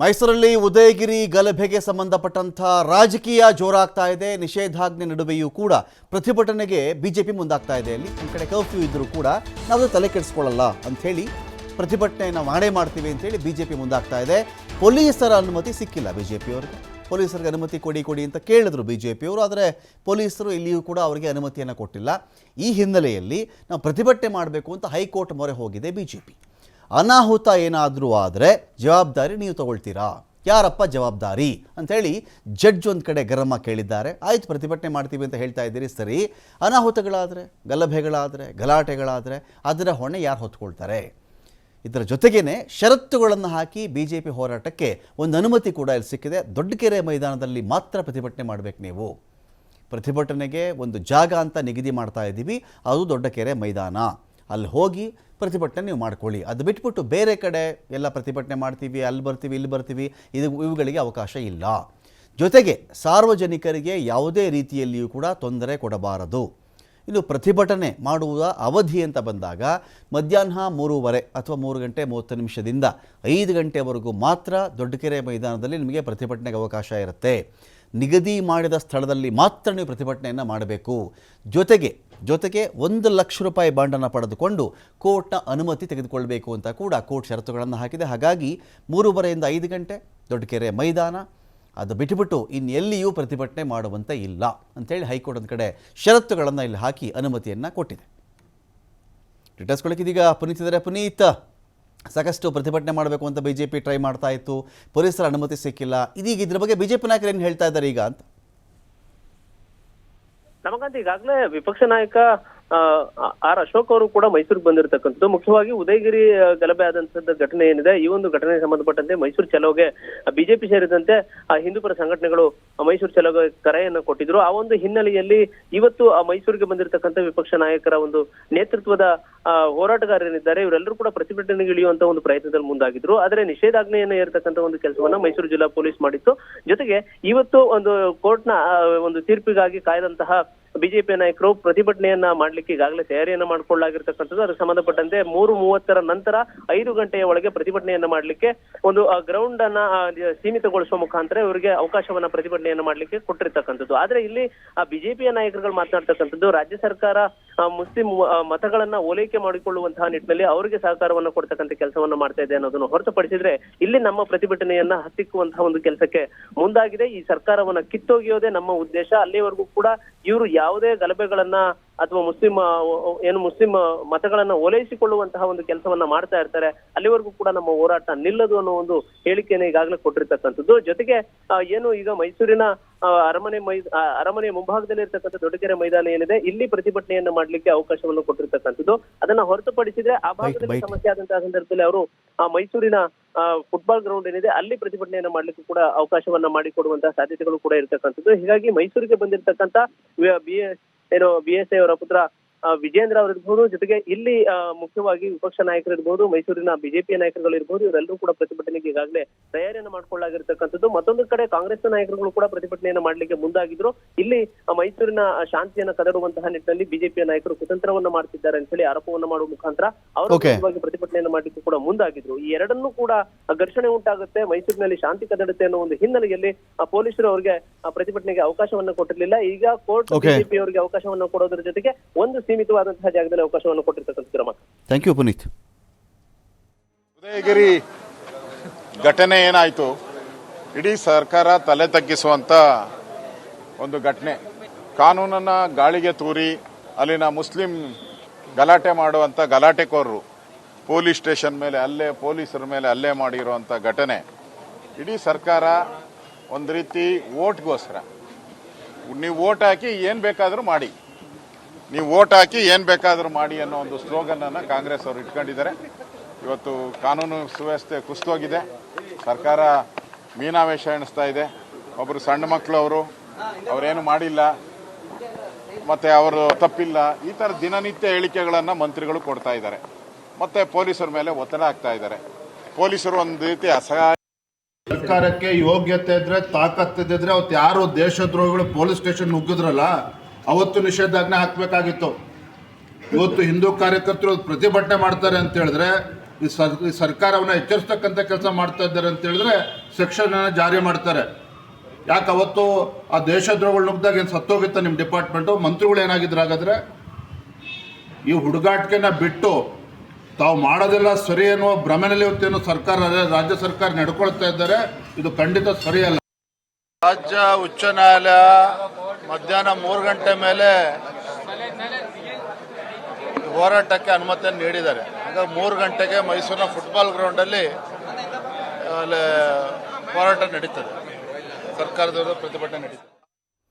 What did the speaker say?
ಮೈಸೂರಲ್ಲಿ ಉದಯಗಿರಿ ಗಲಭೆಗೆ ಸಂಬಂಧಪಟ್ಟಂಥ ರಾಜಕೀಯ ಜೋರಾಗ್ತಾ ಇದೆ. ನಿಷೇಧಾಜ್ಞೆ ನಡುವೆಯೂ ಕೂಡ ಪ್ರತಿಭಟನೆಗೆ ಬಿಜೆಪಿ ಮುಂದಾಗ್ತಾ ಇದೆ. ಅಲ್ಲಿ ನಮ್ಮ ಕಡೆ ಕರ್ಫ್ಯೂ ಇದ್ದರೂ ಕೂಡ ನಾವು ತಲೆ ಕೆಡಿಸ್ಕೊಳ್ಳಲ್ಲ ಅಂಥೇಳಿ ನಾವು ಮಾಡೇ ಮಾಡ್ತೀವಿ ಅಂತೇಳಿ ಬಿಜೆಪಿ ಮುಂದಾಗ್ತಾ ಇದೆ. ಪೊಲೀಸರ ಅನುಮತಿ ಸಿಕ್ಕಿಲ್ಲ ಬಿಜೆಪಿಯವರಿಗೆ. ಪೊಲೀಸರಿಗೆ ಅನುಮತಿ ಕೊಡಿ ಕೊಡಿ ಅಂತ ಕೇಳಿದ್ರು ಬಿಜೆಪಿಯವರು, ಆದರೆ ಪೊಲೀಸರು ಇಲ್ಲಿಯೂ ಕೂಡ ಅವರಿಗೆ ಅನುಮತಿಯನ್ನು ಕೊಟ್ಟಿಲ್ಲ. ಈ ಹಿನ್ನೆಲೆಯಲ್ಲಿ ನಾವು ಪ್ರತಿಭಟನೆ ಮಾಡಬೇಕು ಅಂತ ಹೈಕೋರ್ಟ್ ಮೊರೆ ಹೋಗಿದೆ ಬಿಜೆಪಿ. ಅನಾಹುತ ಏನಾದರೂ ಆದರೆ ಜವಾಬ್ದಾರಿ ನೀವು ತಗೊಳ್ತೀರಾ? ಯಾರಪ್ಪ ಜವಾಬ್ದಾರಿ? ಅಂಥೇಳಿ ಜಡ್ಜ್ ಒಂದು ಕಡೆ ಗರಮ ಕೇಳಿದ್ದಾರೆ. ಆಯ್ತು, ಪ್ರತಿಭಟನೆ ಮಾಡ್ತೀವಿ ಅಂತ ಹೇಳ್ತಾ ಇದ್ದೀರಿ, ಸರಿ. ಅನಾಹುತಗಳಾದರೆ, ಗಲಭೆಗಳಾದರೆ, ಗಲಾಟೆಗಳಾದರೆ ಅದರ ಹೊಣೆ ಯಾರು ಹೊತ್ಕೊಳ್ತಾರೆ? ಇದರ ಜೊತೆಗೇ ಷರತ್ತುಗಳನ್ನು ಹಾಕಿ ಬಿ ಜೆ ಪಿ ಹೋರಾಟಕ್ಕೆ ಒಂದು ಅನುಮತಿ ಕೂಡ ಇಲ್ಲಿ ಸಿಕ್ಕಿದೆ. ದೊಡ್ಡಕೆರೆ ಮೈದಾನದಲ್ಲಿ ಮಾತ್ರ ಪ್ರತಿಭಟನೆ ಮಾಡಬೇಕು ನೀವು. ಪ್ರತಿಭಟನೆಗೆ ಒಂದು ಜಾಗ ಅಂತ ನಿಗದಿ ಮಾಡ್ತಾ ಇದ್ದೀವಿ ಅದು ದೊಡ್ಡಕೆರೆ ಮೈದಾನ. ಅಲ್ಲಿ ಹೋಗಿ ಪ್ರತಿಭಟನೆ ನೀವು ಮಾಡ್ಕೊಳ್ಳಿ. ಅದು ಬಿಟ್ಬಿಟ್ಟು ಬೇರೆ ಕಡೆ ಎಲ್ಲ ಪ್ರತಿಭಟನೆ ಮಾಡ್ತೀವಿ, ಅಲ್ಲಿ ಬರ್ತೀವಿ, ಇಲ್ಲಿ ಬರ್ತೀವಿ, ಇದು ಇವುಗಳಿಗೆ ಅವಕಾಶ ಇಲ್ಲ. ಜೊತೆಗೆ ಸಾರ್ವಜನಿಕರಿಗೆ ಯಾವುದೇ ರೀತಿಯಲ್ಲಿಯೂ ಕೂಡ ತೊಂದರೆ ಕೊಡಬಾರದು. ಇನ್ನು ಪ್ರತಿಭಟನೆ ಮಾಡುವ ಅವಧಿ ಅಂತ ಬಂದಾಗ ಮಧ್ಯಾಹ್ನ ಮೂರುವರೆ ಅಥವಾ ಮೂರು ಗಂಟೆ ಮೂವತ್ತು ನಿಮಿಷದಿಂದ ಐದು ಗಂಟೆವರೆಗೂ ಮಾತ್ರ ದೊಡ್ಡಕೆರೆ ಮೈದಾನದಲ್ಲಿ ನಿಮಗೆ ಪ್ರತಿಭಟನೆಗೆ ಅವಕಾಶ ಇರುತ್ತೆ. ನಿಗದಿ ಮಾಡಿದ ಸ್ಥಳದಲ್ಲಿ ಮಾತ್ರ ನೀವು ಪ್ರತಿಭಟನೆಯನ್ನು ಮಾಡಬೇಕು. ಜೊತೆಗೆ ಜೊತೆಗೆ ಒಂದು ಲಕ್ಷ ರೂಪಾಯಿ ಬಾಂಡನ್ನು ಪಡೆದುಕೊಂಡು ಕೋರ್ಟ್ನ ಅನುಮತಿ ತೆಗೆದುಕೊಳ್ಬೇಕು ಅಂತ ಕೂಡ ಕೋರ್ಟ್ ಷರತ್ತುಗಳನ್ನು ಹಾಕಿದೆ. ಹಾಗಾಗಿ ಮೂರುವರೆಯಿಂದ ಐದು ಗಂಟೆ ದೊಡ್ಡಕೆರೆ ಮೈದಾನ, ಅದು ಬಿಟ್ಟುಬಿಟ್ಟು ಇನ್ನೆಲ್ಲಿಯೂ ಪ್ರತಿಭಟನೆ ಮಾಡುವಂತೆ ಇಲ್ಲ ಅಂಥೇಳಿ ಹೈಕೋರ್ಟ್ ಒಂದು ಕಡೆ ಷರತ್ತುಗಳನ್ನು ಇಲ್ಲಿ ಹಾಕಿ ಅನುಮತಿಯನ್ನು ಕೊಟ್ಟಿದೆ. ಡೀಟೇಲ್ಸ್ ಇದೀಗ ಪುನೀತ್ ಇದ್ದಾರೆ ಪುನೀತ್ ಸಾಕಷ್ಟು ಪ್ರತಿಭಟನೆ ಮಾಡಬೇಕು ಅಂತ ಬಿ ಜೆ ಪಿ ಟ್ರೈ ಮಾಡ್ತಾ ಇತ್ತು. ಪೊಲೀಸರ ಅನುಮತಿ ಸಿಕ್ಕಿಲ್ಲ. ಇದೀಗ ಇದ್ರ ಬಗ್ಗೆ ಬಿಜೆಪಿ ನಾಯಕರು ಏನು ಹೇಳ್ತಾ ಇದ್ದಾರೆ ಈಗ ಅಂತ? ನಮಗಂತ ಈಗಾಗಲೇ ವಿಪಕ್ಷ ನಾಯಕ ಆರ್ ಅಶೋಕ್ ಅವರು ಕೂಡ ಮೈಸೂರಿಗೆ ಬಂದಿರತಕ್ಕಂಥದ್ದು. ಮುಖ್ಯವಾಗಿ ಉದಯಗಿರಿ ಗಲಭೆ ಆದಂತಹದ್ದು ಘಟನೆ ಏನಿದೆ ಈ ಒಂದು ಘಟನೆಗೆ ಸಂಬಂಧಪಟ್ಟಂತೆ ಮೈಸೂರು ಚಲೋಗೆ ಬಿಜೆಪಿ ಸೇರಿದಂತೆ ಆ, ಹಿಂದೂಪರ ಸಂಘಟನೆಗಳು ಮೈಸೂರು ಚಲೋಗೆ ಕರೆಯನ್ನ ಕೊಟ್ಟಿದ್ರು. ಆ ಒಂದು ಹಿನ್ನೆಲೆಯಲ್ಲಿ ಇವತ್ತು ಆ ಮೈಸೂರಿಗೆ ಬಂದಿರತಕ್ಕಂಥ ವಿಪಕ್ಷ ನಾಯಕರ ಒಂದು ನೇತೃತ್ವದ ಹೋರಾಟಗಾರರು ಹೋರಾಟಗಾರರೇನಿದ್ದಾರೆ ಇವರೆಲ್ಲರೂ ಕೂಡ ಪ್ರತಿಭಟನೆಗೆ ಇಳಿಯುವಂತ ಒಂದು ಪ್ರಯತ್ನದಲ್ಲಿ ಮುಂದಾಗಿದ್ರು. ಆದರೆ ನಿಷೇಧಾಜ್ಞೆಯನ್ನ ಏರ್ತಕ್ಕಂಥ ಒಂದು ಕೆಲಸವನ್ನ ಮೈಸೂರು ಜಿಲ್ಲಾ ಪೊಲೀಸ್ ಮಾಡಿತ್ತು. ಜೊತೆಗೆ ಇವತ್ತು ಒಂದು ಕೋರ್ಟ್ನ ಒಂದು ತೀರ್ಪಿಗಾಗಿ ಕಾಯ್ದಂತಹ ಬಿಜೆಪಿ ನಾಯಕರು ಪ್ರತಿಭಟನೆಯನ್ನ ಮಾಡ್ಲಿಕ್ಕೆ ಈಗಾಗಲೇ ತಯಾರಿಯನ್ನ ಮಾಡ್ಕೊಳ್ಳಾಗಿರ್ತಕ್ಕಂಥದ್ದು. ಅದಕ್ಕೆ ಸಂಬಂಧಪಟ್ಟಂತೆ ಮೂರು ಮೂವತ್ತರ ನಂತರ ಐದು ಗಂಟೆಯ ಒಳಗೆ ಪ್ರತಿಭಟನೆಯನ್ನ ಮಾಡ್ಲಿಕ್ಕೆ ಒಂದು ಗ್ರೌಂಡ್ ಅನ್ನ ಸೀಮಿತಗೊಳಿಸುವ ಮುಖಾಂತರ ಇವರಿಗೆ ಅವಕಾಶವನ್ನ ಪ್ರತಿಭಟನೆಯನ್ನ ಮಾಡ್ಲಿಕ್ಕೆ ಕೊಟ್ಟಿರ್ತಕ್ಕಂಥದ್ದು. ಆದ್ರೆ ಇಲ್ಲಿ, ಆ, ಬಿಜೆಪಿಯ ನಾಯಕರುಗಳು ಮಾತನಾಡ್ತಕ್ಕಂಥದ್ದು ರಾಜ್ಯ ಸರ್ಕಾರ ಮುಸ್ಲಿಂ ಮತಗಳನ್ನ ಓಲೈಕೆ ಮಾಡಿಕೊಳ್ಳುವಂತಹ ನಿಟ್ಟಿನಲ್ಲಿ ಅವರಿಗೆ ಸಹಕಾರವನ್ನು ಕೊಡ್ತಕ್ಕಂಥ ಕೆಲಸವನ್ನ ಮಾಡ್ತಾ ಇದೆ ಅನ್ನೋದನ್ನು ಹೊರತುಪಡಿಸಿದ್ರೆ ಇಲ್ಲಿ ನಮ್ಮ ಪ್ರತಿಭಟನೆಯನ್ನ ಹತ್ತಿಕ್ಕುವಂತಹ ಒಂದು ಕೆಲಸಕ್ಕೆ ಮುಂದಾಗಿದೆ. ಈ ಸರ್ಕಾರವನ್ನ ಕಿತ್ತೊಗೆಯೋದೇ ನಮ್ಮ ಉದ್ದೇಶ. ಅಲ್ಲಿವರೆಗೂ ಕೂಡ ಇವರು ಯಾವುದೇ ಗಲಭೆಗಳನ್ನ ಅಥವಾ ಮುಸ್ಲಿಂ ಏನು ಮುಸ್ಲಿಂ ಮತಗಳನ್ನ ಓಲೈಸಿಕೊಳ್ಳುವಂತಹ ಒಂದು ಕೆಲಸವನ್ನ ಮಾಡ್ತಾ ಇರ್ತಾರೆ ಅಲ್ಲಿವರೆಗೂ ಕೂಡ ನಮ್ಮ ಹೋರಾಟ ನಿಲ್ಲದು ಅನ್ನೋ ಒಂದು ಹೇಳಿಕೆಯನ್ನು ಈಗಾಗಲೇ ಕೊಟ್ಟಿರ್ತಕ್ಕಂಥದ್ದು. ಜೊತೆಗೆ ಏನು ಈಗ ಮೈಸೂರಿನ ಅರಮನೆ ಮೈ ಅರಮನೆ ಮುಂಭಾಗದಲ್ಲಿ ಇರ್ತಕ್ಕಂಥ ದೊಡ್ಡಕೆರೆ ಮೈದಾನ ಏನಿದೆ ಇಲ್ಲಿ ಪ್ರತಿಭಟನೆಯನ್ನ ಮಾಡ್ಲಿಕ್ಕೆ ಅವಕಾಶವನ್ನು ಕೊಟ್ಟಿರ್ತಕ್ಕಂಥದ್ದು. ಅದನ್ನ ಹೊರತುಪಡಿಸಿದ್ರೆ ಆ ಭಾಗದಲ್ಲಿ ಸಮಸ್ಯೆ ಆದಂತಹ ಸಂದರ್ಭದಲ್ಲಿ ಅವರು ಆ ಮೈಸೂರಿನ ಫುಟ್ಬಾಲ್ ಗ್ರೌಂಡ್ ಏನಿದೆ ಅಲ್ಲಿ ಪ್ರತಿಭಟನೆಯನ್ನ ಮಾಡ್ಲಿಕ್ಕೆ ಕೂಡ ಅವಕಾಶವನ್ನ ಮಾಡಿಕೊಡುವಂತಹ ಸಾಧ್ಯತೆಗಳು ಕೂಡ ಇರ್ತಕ್ಕಂಥದ್ದು. ಹೀಗಾಗಿ ಮೈಸೂರಿಗೆ ಬಂದಿರತಕ್ಕಂತ ಬಿ ಏನು ಬಿ ವಿಜೇಂದ್ರ ಅವರಿರ್ಬಹುದು ಜೊತೆಗೆ ಇಲ್ಲಿ ಮುಖ್ಯವಾಗಿ ವಿಪಕ್ಷ ನಾಯಕರು ಇರ್ಬಹುದು ಮೈಸೂರಿನ ಬಿಜೆಪಿ ನಾಯಕರುಗಳು ಇರ್ಬೋದು ಇವರೆಲ್ಲರೂ ಕೂಡ ಪ್ರತಿಭಟನೆಗೆ ಈಗಾಗಲೇ ತಯಾರಿಯನ್ನು ಮಾಡ್ಕೊಳ್ಳಾಗಿರ್ತಕ್ಕಂಥದ್ದು. ಮತ್ತೊಂದು ಕಡೆ ಕಾಂಗ್ರೆಸ್ ನಾಯಕರುಗಳು ಕೂಡ ಪ್ರತಿಭಟನೆಯನ್ನು ಮಾಡಲಿಕ್ಕೆ ಮುಂದಾಗಿದ್ರು. ಇಲ್ಲಿ ಮೈಸೂರಿನ ಶಾಂತಿಯನ್ನು ಕದಡುವಂತಹ ನಿಟ್ಟಿನಲ್ಲಿ ಬಿಜೆಪಿಯ ನಾಯಕರು ಕುತಂತ್ರವನ್ನ ಮಾಡ್ತಿದ್ದಾರೆ ಅಂತ ಹೇಳಿ ಆರೋಪವನ್ನು ಮಾಡುವ ಮುಖಾಂತರ ಅವರು ಪ್ರತಿಭಟನೆಯನ್ನು ಮಾಡಲಿಕ್ಕೆ ಕೂಡ ಮುಂದಾಗಿದ್ರು. ಈ ಎರಡನ್ನೂ ಕೂಡ ಘರ್ಷಣೆ ಉಂಟಾಗುತ್ತೆ. ಮೈಸೂರಿನಲ್ಲಿ ಶಾಂತಿ ಕದಡುತ್ತೆ ಅನ್ನೋ ಒಂದು ಹಿನ್ನೆಲೆಯಲ್ಲಿ ಪೊಲೀಸರು ಅವರಿಗೆ ಪ್ರತಿಭಟನೆಗೆ ಅವಕಾಶವನ್ನು ಕೊಟ್ಟಿರಲಿಲ್ಲ. ಈಗ ಕೋರ್ಟ್ ಬಿಜೆಪಿ ಅವರಿಗೆ ಅವಕಾಶವನ್ನು ಕೊಡೋದ್ರ ಜೊತೆಗೆ ಒಂದು ಸೀಮಿತವಾದಂತಹ ಜಾಗದಲ್ಲಿ ಅವಕಾಶವನ್ನು ಕೊಟ್ಟಿರ್ತಕ್ಕಂಥ ಕ್ರಮ. ಥ್ಯಾಂಕ್ ಯು ಪುನೀತ್ ಉದಯಗಿರಿ ಘಟನೆ ಏನಾಯಿತು? ಇಡೀ ಸರ್ಕಾರ ತಲೆ ತಗ್ಗಿಸುವಂತ ಒಂದು ಘಟನೆ. ಕಾನೂನನ್ನ ಗಾಳಿಗೆ ತೂರಿ ಅಲ್ಲಿನ ಮುಸ್ಲಿಂ ಗಲಾಟೆ ಮಾಡುವಂತ ಗಲಾಟೆಕೋರರು ಪೊಲೀಸ್ ಸ್ಟೇಷನ್ ಮೇಲೆ ಅಲ್ಲೇ ಪೊಲೀಸರ ಮೇಲೆ ಅಲ್ಲೇ ಮಾಡಿರುವಂಥ ಘಟನೆ. ಇಡೀ ಸರ್ಕಾರ ಒಂದು ರೀತಿ ಓಟ್ಗೋಸ್ಕರ ನೀವು ಓಟ್ ಹಾಕಿ ಏನ್ ಬೇಕಾದರೂ ಮಾಡಿ. ನೀವು ಓಟ್ ಹಾಕಿ ಏನ್ ಬೇಕಾದರೂ ಮಾಡಿ ಅನ್ನೋ ಒಂದು ಸ್ಲೋಗನ್ ಅನ್ನ ಕಾಂಗ್ರೆಸ್ ಅವರು ಇಟ್ಕೊಂಡಿದ್ದಾರೆ. ಇವತ್ತು ಕಾನೂನು ಸುವ್ಯವಸ್ಥೆ ಕುಸಿತೋಗಿದೆ ಸರ್ಕಾರ ಮೀನಾವೇಶ ಎಣಿಸ್ತಾ ಇದೆ. ಒಬ್ಬರು ಸಣ್ಣ ಮಕ್ಕಳು ಅವರು, ಅವರೇನು ಮಾಡಿಲ್ಲ, ಮತ್ತೆ ಅವರು ತಪ್ಪಿಲ್ಲ, ಈ ತರ ದಿನನಿತ್ಯ ಹೇಳಿಕೆಗಳನ್ನ ಮಂತ್ರಿಗಳು ಕೊಡ್ತಾ ಇದ್ದಾರೆ. ಮತ್ತೆ ಪೊಲೀಸರ ಮೇಲೆ ಒತ್ತಡ ಆಗ್ತಾ ಇದ್ದಾರೆ. ಪೊಲೀಸರು ಒಂದು ರೀತಿ ಅಸಹಾಯ ಸರ್ಕಾರಕ್ಕೆ ಯೋಗ್ಯತೆ ಇದ್ರೆ ತಾಕತ್ತಿದ್ರೆ ಅವತ್ತು ಯಾರು ದೇಶದ್ರೋಹಿಗಳು ಪೊಲೀಸ್ ಸ್ಟೇಷನ್ ನುಗ್ಗಿದ್ರಲ್ಲ ಅವತ್ತು ನಿಷೇಧಾಜ್ಞೆ ಹಾಕಬೇಕಾಗಿತ್ತು. ಇವತ್ತು ಹಿಂದೂ ಕಾರ್ಯಕರ್ತರು ಪ್ರತಿಭಟನೆ ಮಾಡ್ತಾರೆ ಅಂತ ಹೇಳಿದ್ರೆ, ಈ ಸರ್, ಈ ಸರ್ಕಾರವನ್ನು ಎಚ್ಚರಿಸ್ತಕ್ಕಂಥ ಕೆಲಸ ಮಾಡ್ತಾ ಇದ್ದಾರೆ ಅಂತ ಹೇಳಿದ್ರೆ ಸೆಕ್ಷನ್ ಜಾರಿ ಮಾಡ್ತಾರೆ. ಯಾಕೆ ಅವತ್ತು ಆ ದೇಶದ್ರೋಹಗಳು ನುಗ್ದಾಗ ಏನು ಸತ್ತೋಗಿತ್ತ ನಿಮ್ಮ ಡಿಪಾರ್ಟ್ಮೆಂಟು? ಮಂತ್ರಿಗಳು ಏನಾಗಿದ್ರು ಹಾಗಾದ್ರೆ? ಈ ಹುಡುಗಾಟಿಕೆನ ಬಿಟ್ಟು ತಾವು ಮಾಡೋದೆಲ್ಲ ಸರಿ ಅನ್ನುವ ಭ್ರಮೆನಲ್ಲಿ ಇವತ್ತೇನು ಸರ್ಕಾರ, ರಾಜ್ಯ ಸರ್ಕಾರ ನಡ್ಕೊಳ್ತಾ ಇದ್ದಾರೆ, ಇದು ಖಂಡಿತ ಸರಿಯಲ್ಲ. ರಾಜ್ಯ ಉಚ್ಚ ನ್ಯಾಯಾಲಯ ಮಧ್ಯಾಹ್ನ ಮೂರು ಗಂಟೆ ಮೇಲೆ ಹೋರಾಟಕ್ಕೆ ಅನುಮತಿಯನ್ನು ನೀಡಿದ್ದಾರೆ. ಹಾಗಾಗಿ ಮೂರು ಗಂಟೆಗೆ ಮೈಸೂರಿನ ಫುಟ್ಬಾಲ್ ಗ್ರೌಂಡಲ್ಲಿ ಅಲ್ಲಿ ಹೋರಾಟ ನಡೀತದೆ. ಸರ್ಕಾರದವರು ಪ್ರತಿಭಟನೆ ನಡೀತದೆ.